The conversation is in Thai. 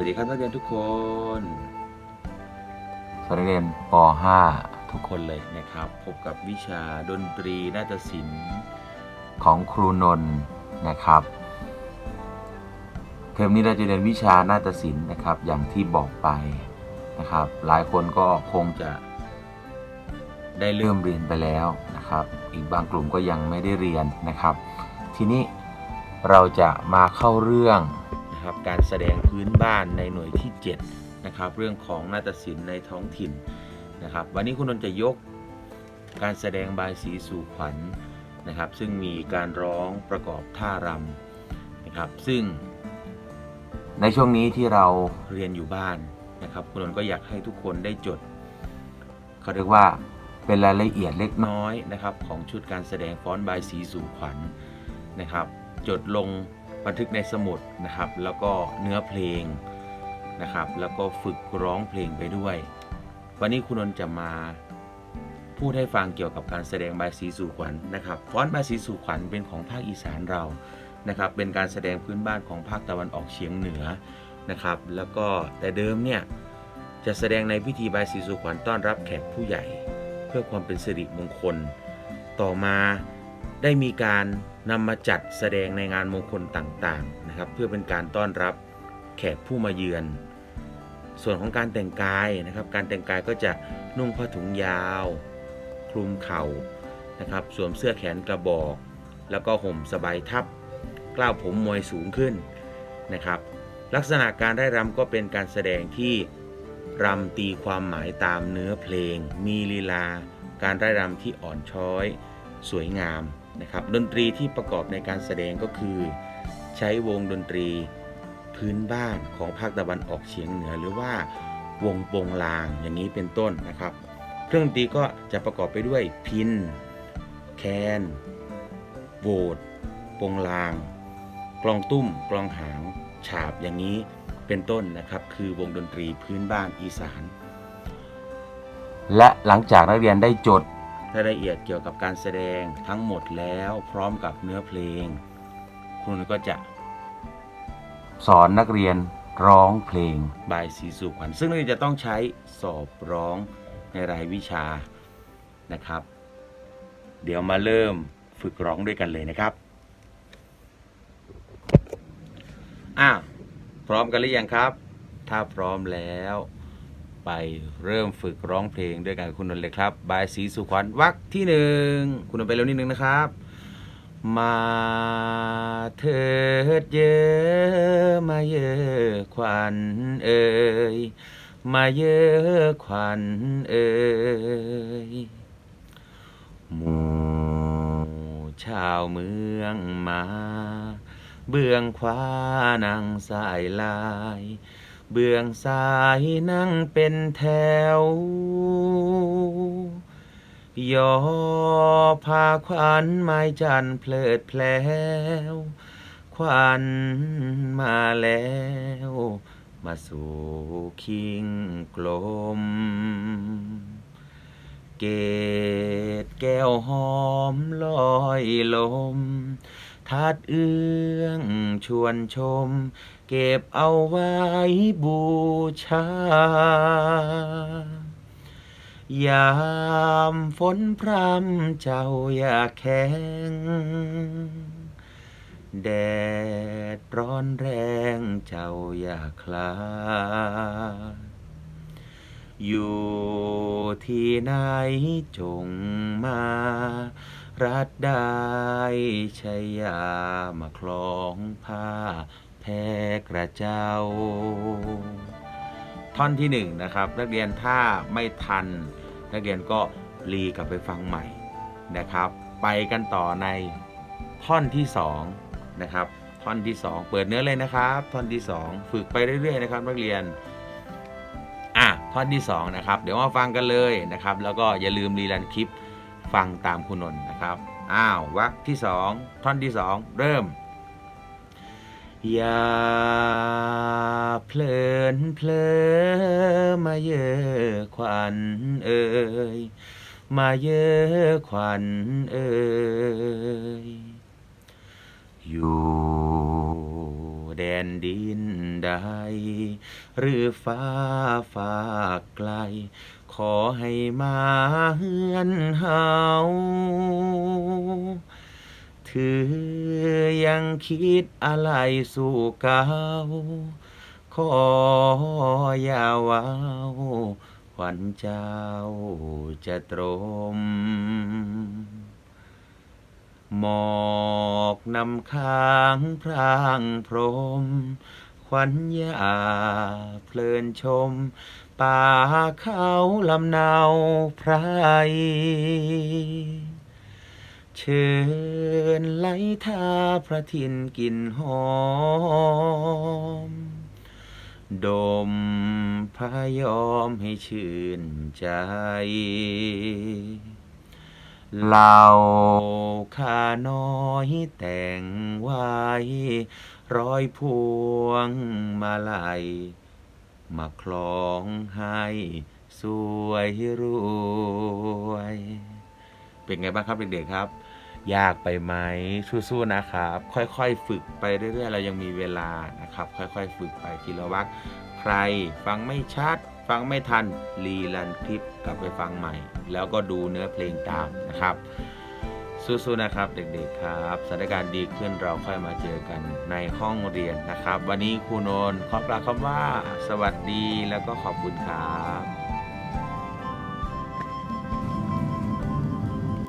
ทุกคน สวัสดีเรียนป .5 ทุกคนเลยนะครับ พบกับวิชาดนตรีนาฏศิลป์ของครูนนท์นะครับ เทอมนี้เราจะเรียนวิชานาฏศิลป์นะครับ อย่างที่บอกไปนะครับ หลายคนก็คงจะได้เริ่มเรียนไปแล้วนะครับ อีกบางกลุ่มก็ยังไม่ได้เรียนนะครับ ทีนี้เราจะมาเข้าเรื่อง นะครับการแสดงพื้นบ้านในหน่วยที่7นะครับเรื่องของนาฏศิลป์ในท้องถิ่นนะครับวันนี้คุณนนท์จะยกการแสดงบายสีสู่ขวัญนะครับ ซึ่งมีการร้องประกอบท่ารำนะครับซึ่งในช่วงนี้ที่เราเรียนอยู่บ้านนะครับคุณนนท์ก็อยากให้ทุกคนได้จดเขาเรียกว่าเป็นรายละเอียดเล็กน้อยนะครับของชุดการแสดงฟ้อนบายสีสู่ขวัญนะครับ จดลง บันทึกในสมุดนะครับ แล้วก็เนื้อเพลงนะครับ แล้วก็ฝึกร้องเพลงไปด้วย วันนี้คุณนนท์จะมาพูดให้ฟังเกี่ยวกับการแสดงบายสีสู่ขวัญนะครับฟ้อนบายสีสู่ขวัญเป็นของภาคอีสานเรานะครับ เป็นการแสดงพื้นบ้านของภาคตะวันออกเฉียงเหนือนะครับ แล้วก็แต่เดิมเนี่ยจะแสดงในพิธีบายสีสู่ขวัญต้อนรับแขกผู้ใหญ่ เพื่อความเป็นสิริมงคล ต่อมาได้มีการ นำมาจัดแสดงในงานมงคลต่างๆนะครับ เพื่อเป็นการต้อนรับแขกผู้มาเยือน ส่วนของการแต่งกายนะครับ การแต่งกายก็จะนุ่งผ้าถุงยาว คลุมเข่านะครับ สวมเสื้อแขนกระบอก แล้วก็ห่มสบายทับกล้าวผมมวยสูงขึ้นนะครับ ลักษณะการได้รำก็เป็นการแสดงที่รำตีความหมายตามเนื้อเพลง มีลีลา การได้รำที่อ่อนช้อย สวยงาม นะครับดนตรีที่ประกอบในการแสดงก็คือ ใช้วงดนตรีพื้นบ้านของภาคตะวันออกเฉียงเหนือ หรือว่าวงโปงลางอย่างนี้เป็นต้นนะครับ เครื่องดนตรีก็จะประกอบไปด้วยพินแคนโวดโปงลาง กลองตุ้ม กลองหาง ฉาบอย่างนี้เป็นต้นนะครับ คือวงดนตรีพื้นบ้านอีสาน และหลังจากนักเรียนได้จด รายละเอียดเกี่ยวกับการแสดงทั้งหมดแล้วพร้อมกับเนื้อเพลง คุณก็จะ สอนนักเรียนร้องเพลงบายสีสุขวัญซึ่งนักเรียนจะต้องใช้สอบร้องในรายวิชานะครับ เดี๋ยวมาเริ่มฝึกร้องด้วยกันเลยนะครับอ้าวพร้อมกันหรือยังครับ ถ้าพร้อมแล้ว ไปเริ่มฝึกร้องเพลงด้วยกันกับคุณนนท์เลยครับ บายสีสุขวัญวักที่หนึ่งคุณนนท์ไปเร็วนิดนึงนะครับ มาเถิดเยอะมาเยอะขวัญเอ่ยมาเยอะขวัญเอ่ยหมู่ชาวเมืองมา เบื้องขวานั่งสายลาย เบื้องซ้ายนั่งเป็นแถว ย่อพาขวัญไม้จันเพลิดเพลวขวัญมาแล้ว มาสู่คิงกลม เกตแก้วหอมลอยลม ทัดเอื้องชวนชม เก็บเอาไว้บูชายามฝนพรำเจ้าอย่าแข็ง แดดร้อนแรงเจ้าอย่าคลาดอยู่ที่ไหนจงมา รัดได้ชยามาคล้องผ้าแพรกระเจ้า ท่อนที่หนึ่งนะครับ นักเรียนถ้าไม่ทัน นักเรียนก็รีกลับไปฟังใหม่นะครับ ไปกันต่อในท่อนที่สองนะครับ ท่อนที่สองเปิดเนื้อเลยนะครับ ท่อนที่สองฝึกไปเรื่อยๆนะครับ นักเรียนอะท่อนที่สองนะครับ เดี๋ยวมาฟังกันเลยนะครับ แล้วก็อย่าลืมรีรันคลิป ฟังตามคุณนนท์นะครับ อ้าววรรคที่สองท่อนที่สองเริ่ม อย่าเพลินเพลอมาเยอะขวัญเอ่ยมาเยอะขวัญเอ่ยอยู่แดนดินใด หรือฟ้าฝากไกล อให้มาเฮือนเฮาถือยังคิดอะไรสู่เก่าขออย่าว้าขวัญเจ้าจะตรม หมอกนำค้างพรางพรม ขวัญยาเพลินชม ป่าเขาลำเนาไพรเชิญไหลทาพระทินกลิ่นหอม ดมพายอมให้ชื่นใจ เหล่าข้าน้อยแต่งไว้ร้อยพวงมาลัย มาคล้องให้สวยรวย เป็นไงบ้างครับเด็กๆครับ ยากไปไหมสู้ๆนะครับ ค่อยๆฝึกไปเรื่อยๆ เรายังมีเวลานะครับ ค่อยๆ ฝึกไปทีละวักใครฟังไม่ชัด ฟังไม่ทันรีลันคลิปกลับไปฟังใหม่ แล้วก็ดูเนื้อเพลงตามนะครับ สู้ๆนะครับ เด็กๆครับสถานการณ์ดีขึ้นเราค่อยมาเจอกันในห้องเรียนนะครับ วันนี้ครูนนท์ขอปลาคำว่า สวัสดีแล้วก็ขอบคุณครับ